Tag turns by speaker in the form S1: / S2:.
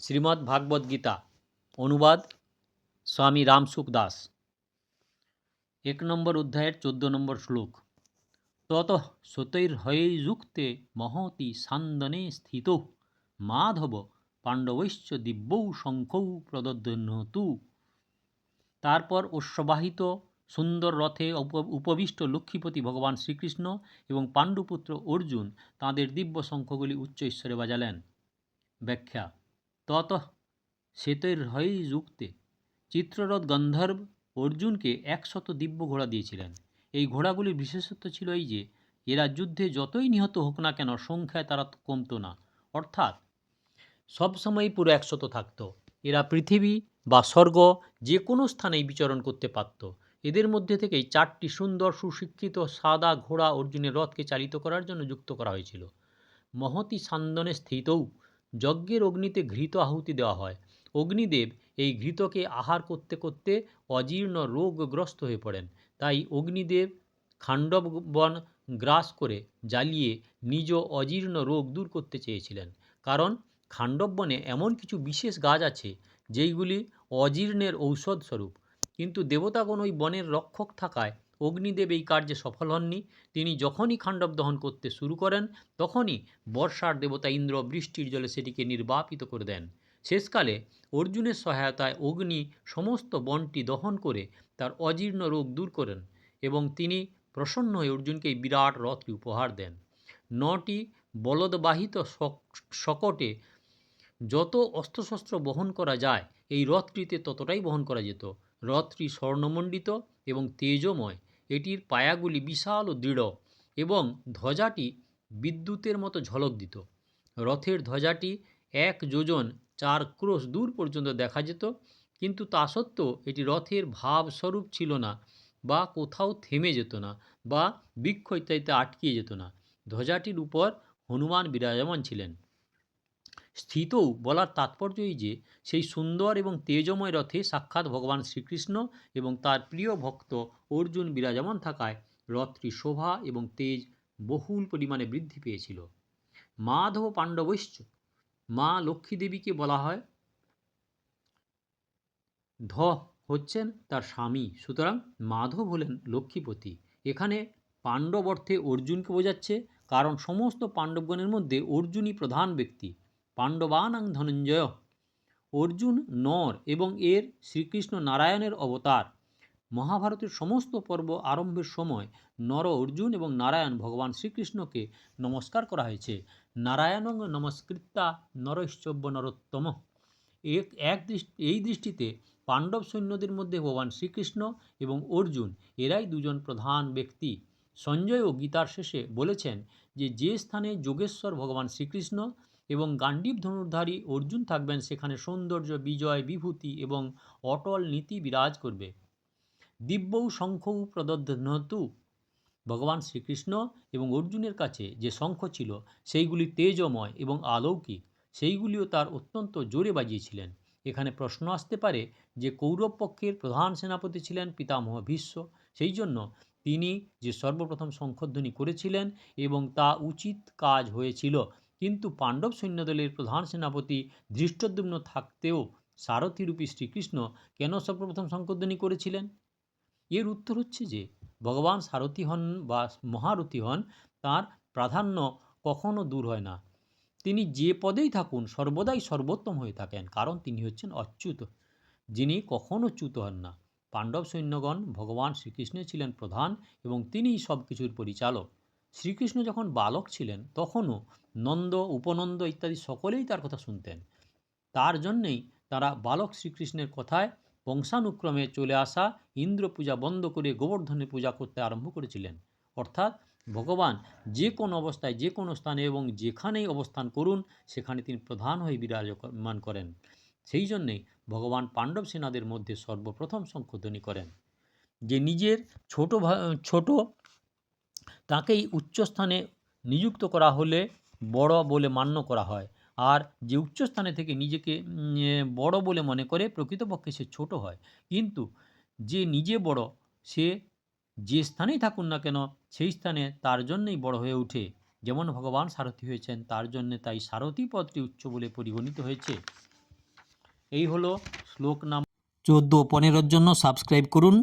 S1: শ্রীমদ্ ভাগবত গীতা। অনুবাদ, স্বামী রামসুখ দাস। এক নম্বর অধ্যায়ের চোদ্দ নম্বর শ্লোক। তত সতৈর্হয়ৈযুক্তে মহতি সান্দনে স্থিত। মাধব পাণ্ডবৈশ্চ দিব্যৌ শঙ্খৌ প্রদধ্যনতু তারপর অশ্ববাহিত সুন্দর রথে উপবিষ্ট লক্ষ্মীপতি ভগবান শ্রীকৃষ্ণ এবং পাণ্ডুপুত্র অর্জুন তাঁদের দিব্য শঙ্খগুলি উচ্চ ঈশ্বরে বাজালেন। ব্যাখ্যা তত শ্বেতৈর্হয়ী যুক্তে চিত্ররথ গন্ধর্ব অর্জুনকে একশত দিব্য ঘোড়া দিয়েছিলেন। এই ঘোড়াগুলির বিশেষত্ব ছিল এই যে, এরা যুদ্ধে যতই নিহত হোক না কেন সংখ্যায় তারা কমতো না। অর্থাৎ সবসময়ই পুরো একশত থাকতো। এরা পৃথিবী বা স্বর্গ যে কোনো স্থানেই বিচরণ করতে পারত। এদের মধ্যে থেকেই চারটি সুন্দর সুশিক্ষিত সাদা ঘোড়া অর্জুনের রথকে চালিত করার জন্য যুক্ত করা হয়েছিল। মহতি সান্দনে স্থিতও যজ্ঞের অগ্নিতে ঘৃত আহুতি দেওয়া হয়। অগ্নিদেব এই ঘৃতকে আহার করতে করতে অজীর্ণ রোগগ্রস্ত হয়ে পড়েন। তাই অগ্নিদেব খাণ্ডব বন গ্রাস করে জ্বালিয়ে নিজ অজীর্ণ রোগ দূর করতে চেয়েছিলেন। কারণ খাণ্ডব বনে এমন কিছু বিশেষ গাছ আছে, যেইগুলি অজীর্ণের ঔষধ স্বরূপ কিন্তু দেবতাগণ ওই বনের রক্ষক থাকায় অগ্নিদেব এই কার্যে সফল হননি। তিনি যখনই খাণ্ডব দহন করতে শুরু করেন, তখনই বর্ষার দেবতা ইন্দ্র বৃষ্টির জলে সেটিকে নির্বাপিত করে দেন। শেষকালে অর্জুনের সহায়তায় অগ্নি সমস্ত বনটি দহন করে তার অজীর্ণ রোগ দূর করেন এবং তিনি প্রসন্ন হয়ে অর্জুনকে বিরাট রথটি উপহার দেন। নটি বলদবাহিত শকটে যত অস্ত্রশস্ত্র বহন করা যায়, এই রথটিতে ততটাই বহন করা যেত। রথটি স্বর্ণমণ্ডিত এবং তেজময়। এটির পায়াগুলি বিশাল ও দৃঢ় এবং ধ্বজাটি বিদ্যুতের মতো ঝলক দিত রথের ধ্বজাটি এক যোজন চার ক্রোশ দূর পর্যন্ত দেখা যেত, কিন্তু তা সত্ত্বেও এটি রথের ভাবস্বরূপ ছিল না বা কোথাও থেমে যেত না বা বৃক্ষ ইত্যাদিতে আটকিয়ে যেত না। ধ্বজাটির উপর হনুমান বিরাজমান ছিলেন। স্থিতও বলার তাৎপর্য এই যে, সেই সুন্দর এবং তেজময় রথে সাক্ষাৎ ভগবান শ্রীকৃষ্ণ এবং তার প্রিয় ভক্ত অর্জুন বিরাজমান থাকায় রথটি শোভা এবং তেজ বহুল পরিমাণে বৃদ্ধি পেয়েছিল। মাধব পাণ্ডবৈশ্চ মা লক্ষ্মী দেবীকে বলা হয়, ধ হচ্ছেন তার স্বামী, সুতরাং মাধব হলেন লক্ষ্মীপতি। এখানে পাণ্ডব অর্থে অর্জুনকে বোঝাচ্ছে, কারণ সমস্ত পাণ্ডবগণের মধ্যে অর্জুনই প্রধান ব্যক্তি। পাণ্ডবানাং ধনঞ্জয়। অর্জুন নর এবং এর শ্রীকৃষ্ণ নারায়ণের অবতার। মহাভারতের সমস্ত পর্ব আরম্ভের সময় নর অর্জুন এবং নারায়ণ ভগবান শ্রীকৃষ্ণকে নমস্কার করা হয়েছে। নারায়ণং নমস্কৃত্যা নরৈশ্চব্য নরোত্তম। এক এক দৃষ্টি, এই দৃষ্টিতে পাণ্ডব সৈন্যদের মধ্যে ভগবান শ্রীকৃষ্ণ এবং অর্জুন এরাই দুজন প্রধান ব্যক্তি। সঞ্জয়ও গীতার শেষে বলেছেন যে যে স্থানে যোগেশ্বর ভগবান শ্রীকৃষ্ণ এবং গান্ডীব ধনুর্ধারী অর্জুন থাকবেন সেখানে সৌন্দর্য, বিজয়, বিভূতি এবং অটল নীতি বিরাজ করবে। দিব্যৌ শঙ্খৌ প্রদধ্যনতু ভগবান শ্রীকৃষ্ণ এবং অর্জুনের কাছে যে শঙ্খ ছিল, সেইগুলি তেজময় এবং আলৌকিক সেইগুলিও তার অত্যন্ত জোরে বাজিয়েছিলেন। এখানে প্রশ্ন আসতে পারে যে কৌরব পক্ষের প্রধান সেনাপতি ছিলেন পিতামহ ভীষ্ম। সেই জন্য তিনি যে সর্বপ্রথম শঙ্খধ্বনি করেছিলেন এবং তা উচিত কাজ হয়েছিল। কিন্তু পাণ্ডব সৈন্যদলের প্রধান সেনাপতি ধৃষ্টদ্যুম্ন থাকতেও সারথীরূপী শ্রীকৃষ্ণ কেন সর্বপ্রথম শঙ্খধ্বনি করেছিলেন? এর উত্তর হচ্ছে যে, ভগবান সারথী হন বা মহারথী হন, তার প্রাধান্য কখনো দূর হয় না। তিনি যে পদেই থাকুন, সর্বদাই সর্বোত্তম হয়ে থাকেন, কারণ তিনি হচ্ছেন অচ্যুত, যিনি কখনো চ্যুত হন না। পাণ্ডব সৈন্যগণ ভগবান শ্রীকৃষ্ণের ছিলেন প্রধান এবং তিনিই সব কিছুর পরিচালক। শ্রীকৃষ্ণ যখন বালক ছিলেন, তখনও নন্দ, উপনন্দ ইত্যাদি সকলেই তার কথা শুনতেন। তার জন্যেই তারা বালক শ্রীকৃষ্ণের কথায় বংশানুক্রমে চলে আসা ইন্দ্র পূজা বন্ধ করে গোবর্ধনের পূজা করতে আরম্ভ করেছিলেন। অর্থাৎ ভগবান যে কোনো অবস্থায়, যে কোনো স্থানে এবং যেখানেই অবস্থান করুন, সেখানে তিনি প্রধান হয়ে বিরাজমান করেন। সেই জন্যেই ভগবান পাণ্ডব সেনাদের মধ্যে সর্বপ্রথম শঙ্খধ্বনি করেন। যে নিজের ছোট ছোট তাকেই উচ্চস্থানে নিযুক্ত করা হলে বড় বলে মান্য করা হয়। আর যে উচ্চস্থানে থেকে নিজেকে বড় বলে মনে করে প্রকৃতপক্ষে সে ছোট হয়। কিন্তু যে নিজে বড়, সে যে স্থানেই থাকুন না কেন, সেই স্থানে তার জন্যই বড় হয়ে ওঠে। যেমন ভগবান সারথী হয়েছেন, তার জন্যে তাই সারথী পদটি উচ্চ বলে পরিগণিত হয়েছে। এই হলো শ্লোক নাম চোদ্দ পনেরোর জন্য সাবস্ক্রাইব করুন।